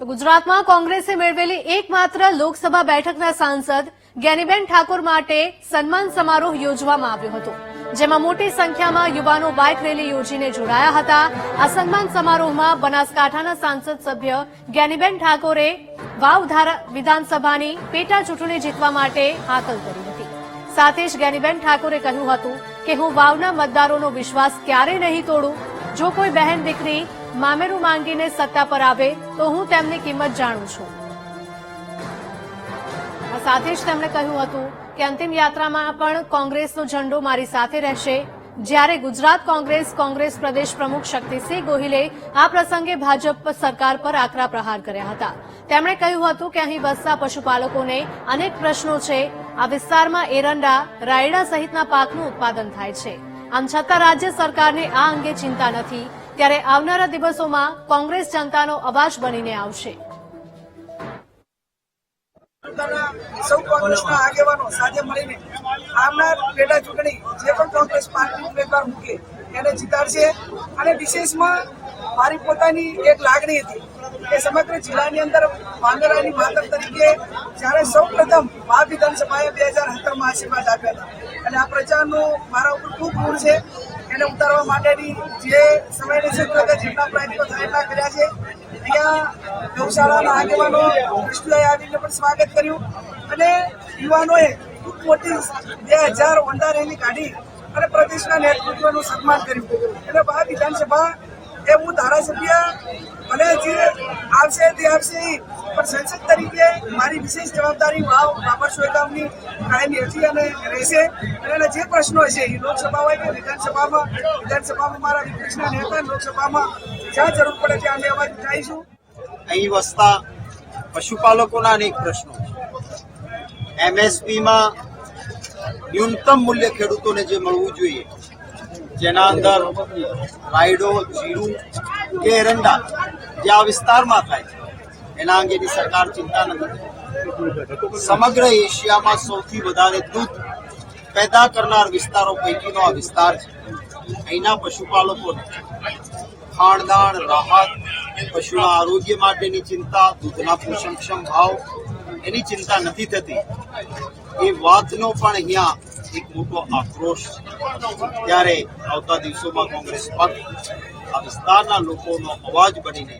તો ગુજરાતમાં કોંગ્રેસે મેળવેલી એકમાત્ર લોકસભા બેઠકના સાંસદ જ્ઞાનીબેન ઠાકોર માટે સન્માન સમારોહ યોજવામાં આવ્યો હતો, જેમાં મોટી સંખ્યામાં યુવાનો બાઇક રેલી યોજીને જોડાયા હતા. આ સન્માન સમારોહમાં બનાસકાંઠાના સાંસદ સભ્ય જ્ઞાનીબેન ઠાકોરે વાવધારા વિધાનસભાની પેટા ચૂંટણી જીતવા માટે હાકલ કરી હતી. સાથે જ જ્ઞાનીબેન ઠાકોરે કહ્યું હતું કે, હું વાવના મતદારોનો વિશ્વાસ ક્યારેય નહીં તોડું. જો કોઈ બહેન દીકરી મામેરું માંગીને સત્તા પર આવે તો હું તેમની કિંમત જાણું છું. આ સાથે જ તેમણે કહ્યું હતું કે અંતિમ યાત્રામાં પણ કોંગ્રેસનો ઝંડો મારી સાથે રહેશે. જ્યારે ગુજરાત કોંગ્રેસ કોંગ્રેસ પ્રદેશ પ્રમુખ શક્તિસિંહ ગોહિલે આ પ્રસંગે ભાજપ સરકાર પર આકરા પ્રહાર કર્યા હતા. તેમણે કહ્યું હતું કે અહીં વસતા પશુપાલકોને અનેક પ્રશ્નો છે. આ વિસ્તારમાં એરંડા, રાયડા સહિતના પાકનું ઉત્પાદન થાય છે. આમ છતાં રાજ્ય સરકારને આ અંગે ચિંતા નથી. ત્યારે આવનારા દિવસોમાં કોંગ્રેસ જનતાનો અવાજ બનીને આવશે. સૌ કોંગ્રેસના આગેવાનો સાથે મળીને આવનાર પેટા ચૂંટણી જે પણ કોંગ્રેસ પાર્ટી ઉમેદવાર મૂકે, એને જીતાડશે. અને વિશેષમાં મારી પોતાની એક લાગણી હતી કે સમગ્ર જિલ્લાની અંદર પાંદરાની માતર તરીકે જ્યારે સૌ પ્રથમ મહા વિધાનસભાએ બે હજાર સત્તરમાં આશીર્વાદ આપ્યા હતા. અને આ પ્રચારનું મારા ઉપર ખૂબ ગુણ છે. એને ઉતારવા માટેની જે સમયની જરૂરત જેટલા પ્રયત્નો થાય કર્યા છે, અહીંયા ગૌશાળાના આગેવાનો વિષ્ણુએ આવીને પણ સ્વાગત કર્યું. અને યુવાનોએ ખૂબ મોટી બે હજાર ઓંડા રેલી કાઢી અને પ્રદેશના નેતૃત્વનું સન્માન કર્યું. એટલે આ વિધાનસભા એ હું ધારાસભ્ય અને જે આવશે તે આવશે પણ સંસદ તરીકે મારી વિશેષ જવાબદારી વાવ બાબર સોયગામની કાયમી હતી અને રહેશે. અને એના જે પ્રશ્નો હશે એ લોકસભા હોય કે વિધાનસભામાં વિધાનસભામાં મારા વિપક્ષના નેતા લોકસભામાં જ્યાં જરૂર પડે ત્યાં અમે અવાજ ઉઠાવીશું. અહીં વસતા પશુપાલકોના અનેક પ્રશ્નો એમએસપીમાં ન્યૂનતમ મૂલ્ય ખેડૂતોને જે મળવું જોઈએ જેના અંદર રાયડો જીરું કે એરંડા જે આ વિસ્તારમાં થાય છે, એના અંગેની સરકાર ચિંતા નથી સમગ્ર એશિયામાં સૌથી વધારે દૂધ પેદા કરનાર વિસ્તારો પૈકીનો આ વિસ્તાર છે. અહીંના પશુપાલકોને ખાણદાણ, રાહત, પશુના આરોગ્ય માટેની ચિંતા, દૂધના પોષણક્ષમ ભાવ, એની ચિંતા નથી થતી. એ વાતનો પણ અહીંયા એક મોટો આક્રોશ ત્યારે આવતા દિવસોમાં કોંગ્રેસ પક્ષ આ વિસ્તારના લોકોનો અવાજ બનીને